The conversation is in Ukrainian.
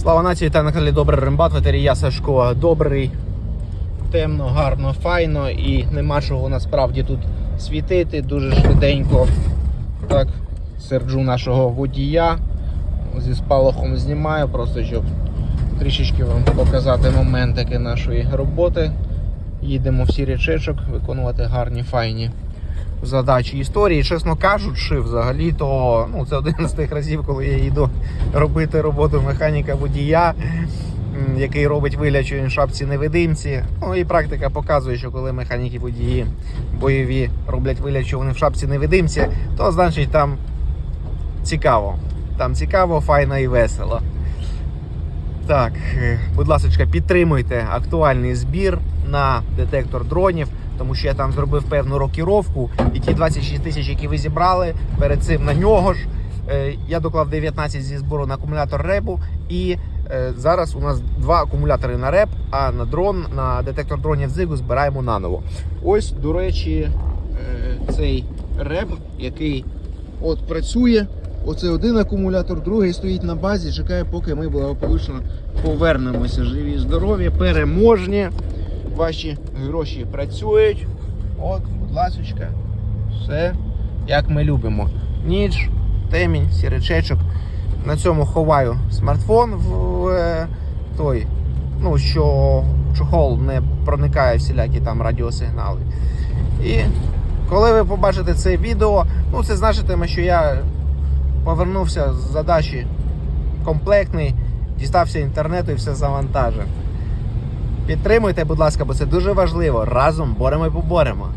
Слава нації та на каналі Добрий Рембат, ветерія Сашко. Добрий, темно, гарно, файно і нема чого насправді тут світити. Дуже швиденько. Так, серджу нашого водія. Зі спалахом знімаю, просто щоб трішечки вам показати моментики нашої роботи. Їдемо в сірячечок виконувати гарні файні задачі історії. Чесно кажучи, взагалі, то ну, це один з тих разів, коли я їду робити роботу механіка водія, який робить вигляд, що він шапці невидимці. Ну і практика показує, що коли механіки водії бойові роблять вигляд, що вони в шапці невидимці, то значить там цікаво. Там цікаво, файно і весело. Так, е, будь ласка, підтримуйте актуальний збір на детектор дронів, тому що я там зробив певну рокіровку, і ті 26 тисяч, які ви зібрали, перед цим на нього ж е, я доклав 19 зі збору на акумулятор репу. І е, зараз у нас два акумулятори на реп, а на дрон, на детектор дронів зигу збираємо наново. Ось, до речі, цей реп, який от працює. Оце один акумулятор, другий стоїть на базі, чекає, поки ми благополучно повернемося. Живі, здорові, переможні. Ваші гроші працюють. От, будь ласочка, все як ми любимо. Ніч, темінь, сіречечок. На цьому ховаю смартфон в е, той, ну, що чохол не проникає всілякі там радіосигнали. І коли ви побачите це відео, ну це значитиме, що я повернувся з задачі комплектний, дістався інтернету і все завантажив. Підтримуйте, будь ласка, бо це дуже важливо. Разом боремо і поборемо.